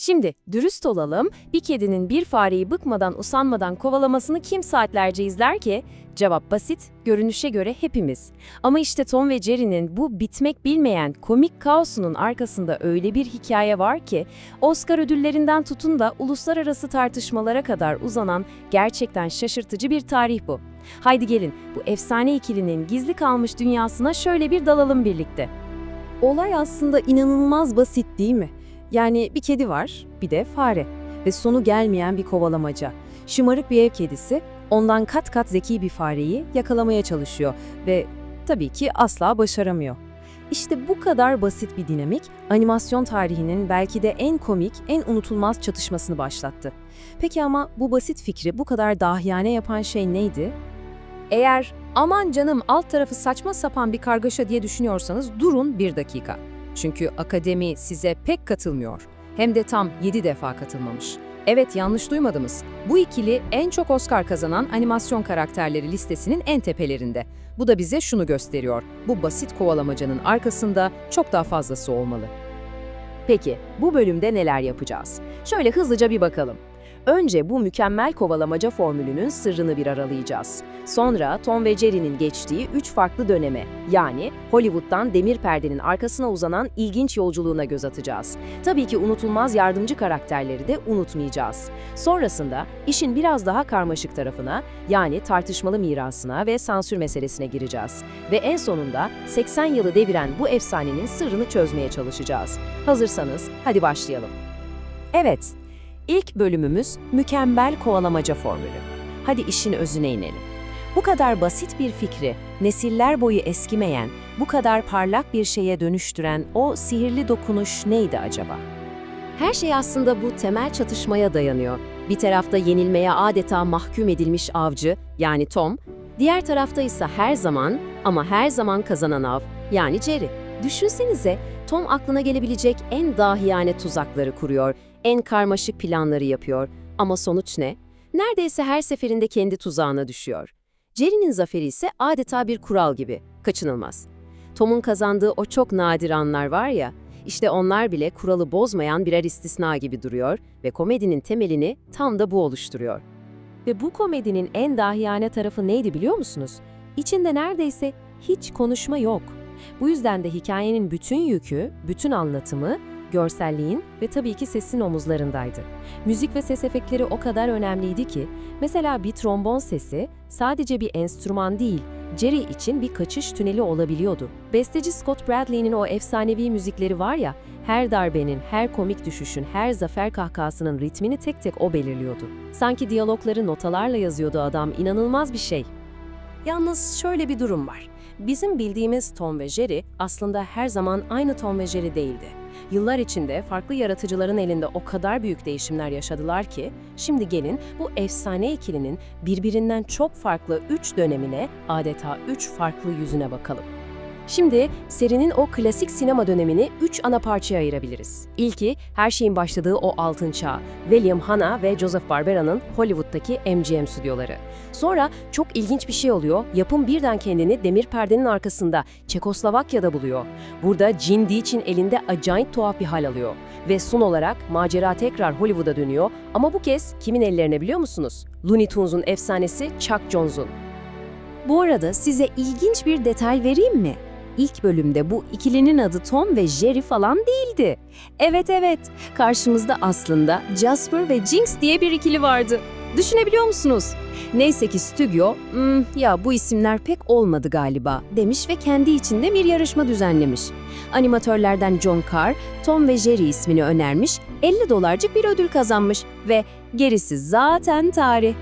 Şimdi dürüst olalım, bir kedinin bir fareyi bıkmadan usanmadan kovalamasını kim saatlerce izler ki? Cevap basit, görünüşe göre hepimiz. Ama işte Tom ve Jerry'nin bu bitmek bilmeyen komik kaosunun arkasında öyle bir hikaye var ki, Oscar ödüllerinden tutun da uluslararası tartışmalara kadar uzanan gerçekten şaşırtıcı bir tarih bu. Haydi gelin bu efsane ikilinin gizli kalmış dünyasına şöyle bir dalalım birlikte. Olay aslında inanılmaz basit değil mi? Yani bir kedi var, bir de fare ve sonu gelmeyen bir kovalamaca. Şımarık bir ev kedisi ondan kat kat zeki bir fareyi yakalamaya çalışıyor ve tabii ki asla başaramıyor. İşte bu kadar basit bir dinamik animasyon tarihinin belki de en komik, en unutulmaz çatışmasını başlattı. Peki ama bu basit fikri bu kadar dahiyane yapan şey neydi? Eğer aman canım alt tarafı saçma sapan bir kargaşa diye düşünüyorsanız durun bir dakika. Çünkü akademi size pek katılmıyor. Hem de tam 7 defa katılmamış. Evet yanlış duymadınız. Bu ikili en çok Oscar kazanan animasyon karakterleri listesinin en tepelerinde. Bu da bize şunu gösteriyor. Bu basit kovalamacanın arkasında çok daha fazlası olmalı. Peki, bu bölümde neler yapacağız? Şöyle hızlıca bir bakalım. Önce bu mükemmel kovalamaca formülünün sırrını bir aralayacağız. Sonra Tom ve Jerry'nin geçtiği üç farklı döneme, yani Hollywood'dan demir perdenin arkasına uzanan ilginç yolculuğuna göz atacağız. Tabii ki unutulmaz yardımcı karakterleri de unutmayacağız. Sonrasında işin biraz daha karmaşık tarafına, yani tartışmalı mirasına ve sansür meselesine gireceğiz. Ve en sonunda 80 yılı deviren bu efsanenin sırrını çözmeye çalışacağız. Hazırsanız hadi başlayalım. Evet, ilk bölümümüz mükemmel kovalamaca formülü. Hadi işin özüne inelim. Bu kadar basit bir fikri, nesiller boyu eskimeyen, bu kadar parlak bir şeye dönüştüren o sihirli dokunuş neydi acaba? Her şey aslında bu temel çatışmaya dayanıyor. Bir tarafta yenilmeye adeta mahkum edilmiş avcı, yani Tom, diğer tarafta ise her zaman ama her zaman kazanan av, yani Jerry. Düşünsenize, Tom aklına gelebilecek en dahiyane tuzakları kuruyor, en karmaşık planları yapıyor. Ama sonuç ne? Neredeyse her seferinde kendi tuzağına düşüyor. Jerry'nin zaferi ise adeta bir kural gibi, kaçınılmaz. Tom'un kazandığı o çok nadir anlar var ya, işte onlar bile kuralı bozmayan birer istisna gibi duruyor ve komedinin temelini tam da bu oluşturuyor. Ve bu komedinin en dahiyane tarafı neydi biliyor musunuz? İçinde neredeyse hiç konuşma yok. Bu yüzden de hikayenin bütün yükü, bütün anlatımı, görselliğin ve tabii ki sesin omuzlarındaydı. Müzik ve ses efektleri o kadar önemliydi ki, mesela bir trombon sesi sadece bir enstrüman değil, Jerry için bir kaçış tüneli olabiliyordu. Besteci Scott Bradley'nin o efsanevi müzikleri var ya, her darbenin, her komik düşüşün, her zafer kahkahasının ritmini tek tek o belirliyordu. Sanki diyalogları notalarla yazıyordu adam, inanılmaz bir şey. Yalnız şöyle bir durum var. Bizim bildiğimiz Tom ve Jerry aslında her zaman aynı Tom ve Jerry değildi. Yıllar içinde farklı yaratıcıların elinde o kadar büyük değişimler yaşadılar ki, şimdi gelin bu efsane ikilinin birbirinden çok farklı üç dönemine, adeta üç farklı yüzüne bakalım. Şimdi serinin o klasik sinema dönemini üç ana parçaya ayırabiliriz. İlki, her şeyin başladığı o altın çağ, William Hanna ve Joseph Barbera'nın Hollywood'daki MGM stüdyoları. Sonra çok ilginç bir şey oluyor, yapım birden kendini demir perdenin arkasında, Çekoslovakya'da buluyor. Burada Gene Deitch'in elinde acayip tuhaf bir hal alıyor. Ve son olarak macera tekrar Hollywood'a dönüyor ama bu kez kimin ellerine biliyor musunuz? Looney Tunes'un efsanesi Chuck Jones'un. Bu arada size ilginç bir detay vereyim mi? İlk bölümde bu ikilinin adı Tom ve Jerry falan değildi. Evet evet, karşımızda aslında Jasper ve Jinx diye bir ikili vardı. Düşünebiliyor musunuz? Neyse ki stüdyo, "Hmm, ya bu isimler pek olmadı galiba demiş ve kendi içinde bir yarışma düzenlemiş. Animatörlerden John Carr, Tom ve Jerry ismini önermiş, 50 dolarcık bir ödül kazanmış ve gerisi zaten tarih.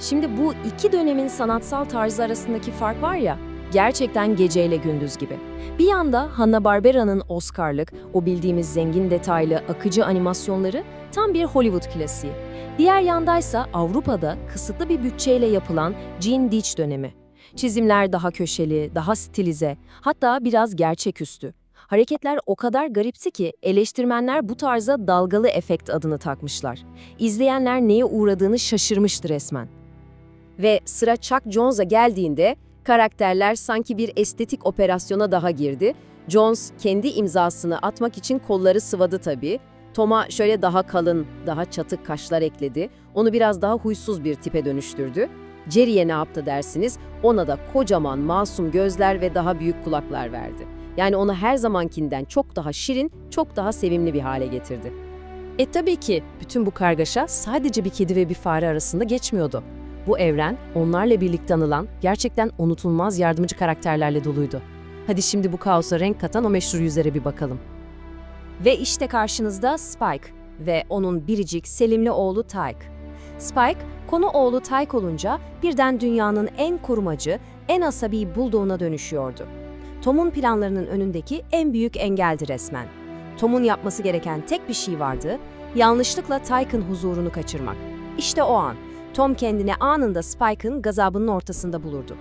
Şimdi bu iki dönemin sanatsal tarzı arasındaki fark var ya, gerçekten geceyle gündüz gibi. Bir yanda Hanna-Barbera'nın Oscar'lık, o bildiğimiz zengin detaylı, akıcı animasyonları tam bir Hollywood klasiği. Diğer yandaysa Avrupa'da kısıtlı bir bütçeyle yapılan Gene Deitch dönemi. Çizimler daha köşeli, daha stilize, hatta biraz gerçeküstü. Hareketler o kadar garipti ki eleştirmenler bu tarza dalgalı efekt adını takmışlar. İzleyenler neye uğradığını şaşırmıştı resmen. Ve sıra Chuck Jones'a geldiğinde karakterler sanki bir estetik operasyona daha girdi. Jones kendi imzasını atmak için kolları sıvadı tabii. Tom'a şöyle daha kalın, daha çatık kaşlar ekledi. Onu biraz daha huysuz bir tipe dönüştürdü. Jerry'e ne yaptı dersiniz? Ona da kocaman, masum gözler ve daha büyük kulaklar verdi. Yani onu her zamankinden çok daha şirin, çok daha sevimli bir hale getirdi. E tabii ki bütün bu kargaşa sadece bir kedi ve bir fare arasında geçmiyordu. Bu evren onlarla birlikte anılan gerçekten unutulmaz yardımcı karakterlerle doluydu. Hadi şimdi bu kaosa renk katan o meşhur yüzlere bir bakalım. Ve işte karşınızda Spike ve onun biricik Selimli oğlu Tyke. Spike, konu oğlu Tyke olunca birden dünyanın en korumacı, en asabi bulduğuna dönüşüyordu. Tom'un planlarının önündeki en büyük engeldi resmen. Tom'un yapması gereken tek bir şey vardı, yanlışlıkla Tyke'ın huzurunu kaçırmak. İşte o an, Tom kendini anında Spike'ın gazabının ortasında bulurdu.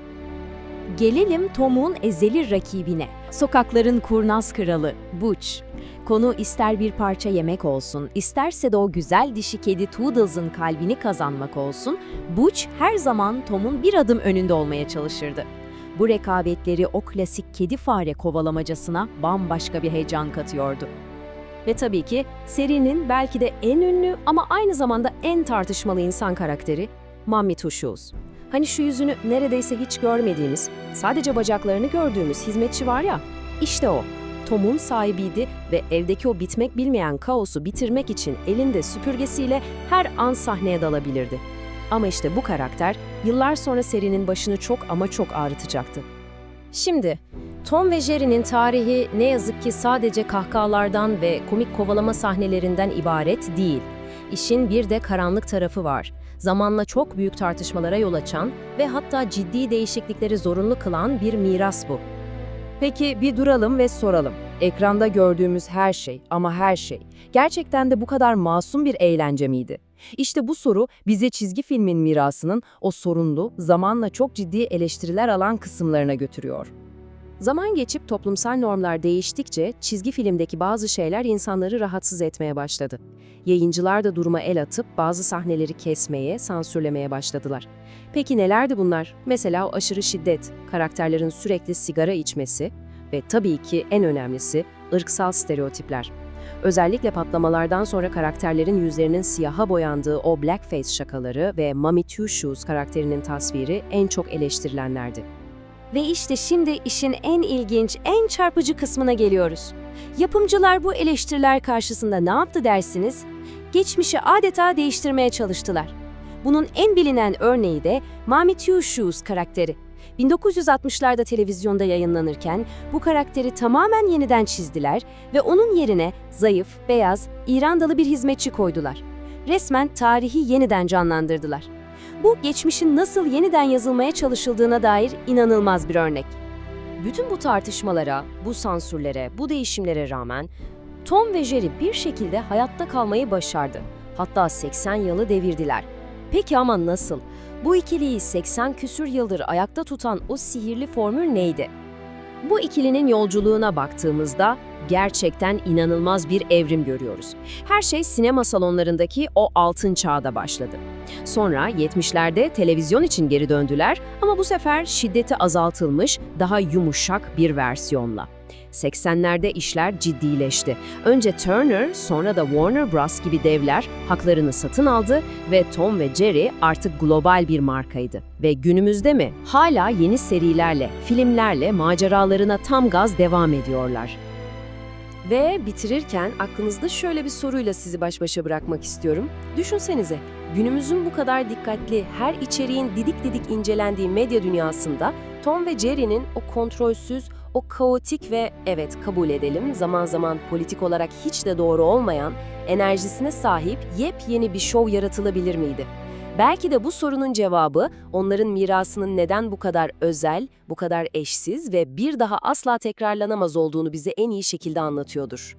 Gelelim Tom'un ezeli rakibine. Sokakların kurnaz kralı, Butch. Konu ister bir parça yemek olsun, isterse de o güzel dişi kedi Toodles'ın kalbini kazanmak olsun, Butch her zaman Tom'un bir adım önünde olmaya çalışırdı. Bu rekabetleri o klasik kedi fare kovalamacasına bambaşka bir heyecan katıyordu. Ve tabii ki serinin belki de en ünlü ama aynı zamanda en tartışmalı insan karakteri Two Shoes. Hani şu yüzünü neredeyse hiç görmediğimiz, sadece bacaklarını gördüğümüz hizmetçi var ya, işte o. Tom'un sahibiydi ve evdeki o bitmek bilmeyen kaosu bitirmek için elinde süpürgesiyle her an sahneye dalabilirdi. Ama işte bu karakter yıllar sonra serinin başını çok ama çok ağrıtacaktı. Şimdi Tom ve Jerry'nin tarihi ne yazık ki sadece kahkahalardan ve komik kovalama sahnelerinden ibaret değil. İşin bir de karanlık tarafı var. Zamanla çok büyük tartışmalara yol açan ve hatta ciddi değişiklikleri zorunlu kılan bir miras bu. Peki bir duralım ve soralım. Ekranda gördüğümüz her şey ama her şey gerçekten de bu kadar masum bir eğlence miydi? İşte bu soru bizi çizgi filmin mirasının o sorunlu, zamanla çok ciddi eleştiriler alan kısımlarına götürüyor. Zaman geçip toplumsal normlar değiştikçe çizgi filmdeki bazı şeyler insanları rahatsız etmeye başladı. Yayıncılar da duruma el atıp bazı sahneleri kesmeye, sansürlemeye başladılar. Peki nelerdi bunlar? Mesela o aşırı şiddet, karakterlerin sürekli sigara içmesi ve tabii ki en önemlisi ırksal stereotipler. Özellikle patlamalardan sonra karakterlerin yüzlerinin siyaha boyandığı o blackface şakaları ve Mummy Two Shoes karakterinin tasviri en çok eleştirilenlerdi. Ve işte şimdi işin en ilginç, en çarpıcı kısmına geliyoruz. Yapımcılar bu eleştiriler karşısında ne yaptı dersiniz? Geçmişi adeta değiştirmeye çalıştılar. Bunun en bilinen örneği de Mami Two Shoes karakteri. 1960'larda televizyonda yayınlanırken bu karakteri tamamen yeniden çizdiler ve onun yerine zayıf, beyaz, İrandalı bir hizmetçi koydular. Resmen tarihi yeniden canlandırdılar. Bu geçmişin nasıl yeniden yazılmaya çalışıldığına dair inanılmaz bir örnek. Bütün bu tartışmalara, bu sansürlere, bu değişimlere rağmen Tom ve Jerry bir şekilde hayatta kalmayı başardı. Hatta 80 yılı devirdiler. Peki ama nasıl? Bu ikiliyi 80 küsür yıldır ayakta tutan o sihirli formül neydi? Bu ikilinin yolculuğuna baktığımızda gerçekten inanılmaz bir evrim görüyoruz. Her şey sinema salonlarındaki o altın çağda başladı. Sonra 70'lerde televizyon için geri döndüler ama bu sefer şiddeti azaltılmış, daha yumuşak bir versiyonla. 80'lerde işler ciddileşti. Önce Turner, sonra da Warner Bros gibi devler haklarını satın aldı ve Tom ve Jerry artık global bir markaydı. Ve günümüzde mi? Hala yeni serilerle, filmlerle maceralarına tam gaz devam ediyorlar. Ve bitirirken aklınızda şöyle bir soruyla sizi baş başa bırakmak istiyorum. Düşünsenize, günümüzün bu kadar dikkatli, her içeriğin didik didik incelendiği medya dünyasında Tom ve Jerry'nin o kontrolsüz, o kaotik ve evet kabul edelim zaman zaman politik olarak hiç de doğru olmayan enerjisine sahip yepyeni bir şov yaratılabilir miydi? Belki de bu sorunun cevabı onların mirasının neden bu kadar özel, bu kadar eşsiz ve bir daha asla tekrarlanamaz olduğunu bize en iyi şekilde anlatıyordur.